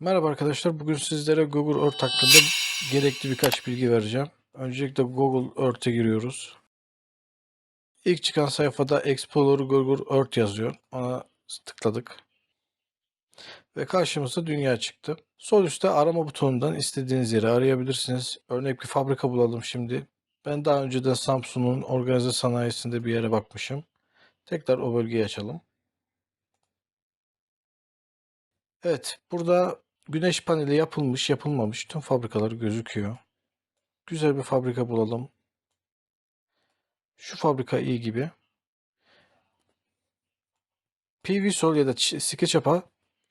Merhaba arkadaşlar. Bugün sizlere Google Earth hakkında gerekli birkaç bilgi vereceğim. Öncelikle Google Earth'e giriyoruz. İlk çıkan sayfada Explorer Google Earth yazıyor. Ona tıkladık. Ve karşımıza dünya çıktı. Sol üstte arama butonundan istediğiniz yeri arayabilirsiniz. Örnek bir fabrika bulalım şimdi. Ben daha önceden Samsung'un organize sanayisinde bir yere bakmışım. Tekrar o bölgeyi açalım. Evet, burada güneş paneli yapılmış, yapılmamış tüm fabrikalar gözüküyor. Güzel bir fabrika bulalım. Şu fabrika iyi gibi. PVSol ya da SketchUp'a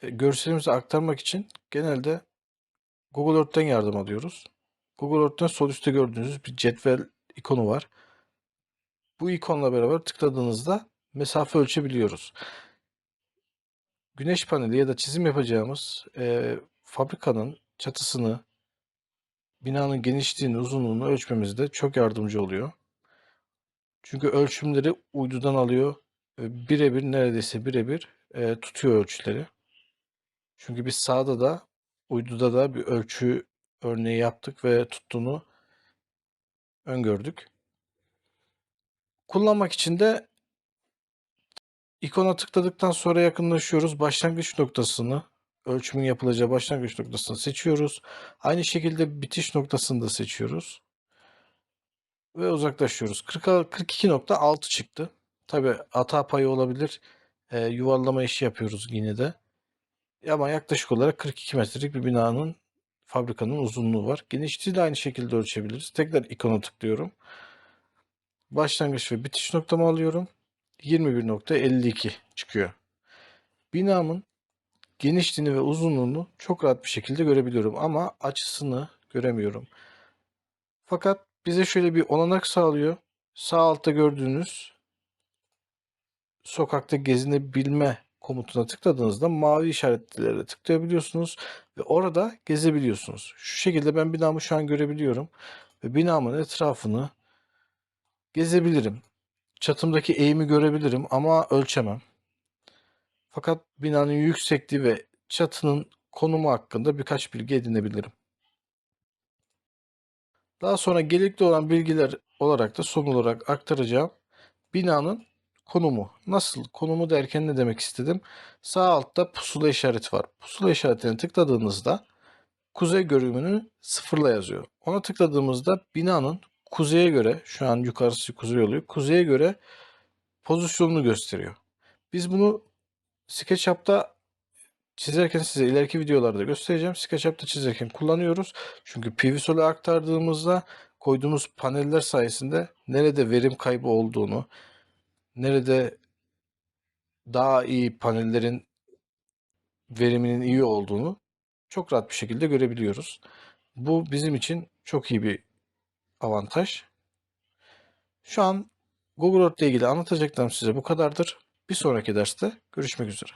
e, görselimizi aktarmak için genelde Google Earth'ten yardım alıyoruz. Google Earth'ten sol üstte gördüğünüz bir cetvel ikonu var. Bu ikonla beraber tıkladığınızda mesafe ölçebiliyoruz. Güneş paneli ya da çizim yapacağımız e, fabrikanın çatısını, binanın genişliğini, uzunluğunu ölçmemizde çok yardımcı oluyor. Çünkü ölçümleri uydudan alıyor. ve Birebir neredeyse birebir e, tutuyor ölçüleri. Çünkü biz sağda da uyduda da bir ölçü örneği yaptık ve tuttuğunu öngördük. Kullanmak için de ikona tıkladıktan sonra yakınlaşıyoruz. Başlangıç noktasını, ölçümün yapılacağı başlangıç noktasını seçiyoruz. Aynı şekilde bitiş noktasını da seçiyoruz. Ve uzaklaşıyoruz. 40 42.6 çıktı. Tabi hata payı olabilir. Ee, yuvarlama işi yapıyoruz yine de. Ama yaklaşık olarak 42 metrelik bir binanın fabrikanın uzunluğu var. Genişliği de aynı şekilde ölçebiliriz. Tekrar ikona tıklıyorum. Başlangıç ve bitiş noktamı alıyorum. 21.52 çıkıyor. Binamın genişliğini ve uzunluğunu çok rahat bir şekilde görebiliyorum ama açısını göremiyorum. Fakat bize şöyle bir olanak sağlıyor. Sağ altta gördüğünüz sokakta gezinebilme komutuna tıkladığınızda mavi işaretlere tıklayabiliyorsunuz ve orada gezebiliyorsunuz. Şu şekilde ben binamı şu an görebiliyorum ve binamın etrafını gezebilirim. Çatımdaki eğimi görebilirim ama ölçemem. Fakat binanın yüksekliği ve çatının konumu hakkında birkaç bilgi edinebilirim. Daha sonra gerekli olan bilgiler olarak da son olarak aktaracağım. Binanın konumu. Nasıl? Konumu derken ne demek istedim? Sağ altta pusula işareti var. Pusula işaretine tıkladığınızda kuzey görünümünü sıfırla yazıyor. Ona tıkladığımızda binanın kuzeye göre, şu an yukarısı kuzey oluyor, kuzeye göre pozisyonunu gösteriyor. Biz bunu SketchUp'ta çizerken size ileriki videolarda göstereceğim. SketchUp'ta çizerken kullanıyoruz. Çünkü PVSol'e aktardığımızda koyduğumuz paneller sayesinde nerede verim kaybı olduğunu, nerede daha iyi panellerin veriminin iyi olduğunu çok rahat bir şekilde görebiliyoruz. Bu bizim için çok iyi bir avantaj. Şu an Google Earth ile ilgili anlatacaklarım size bu kadardır. Bir sonraki derste görüşmek üzere.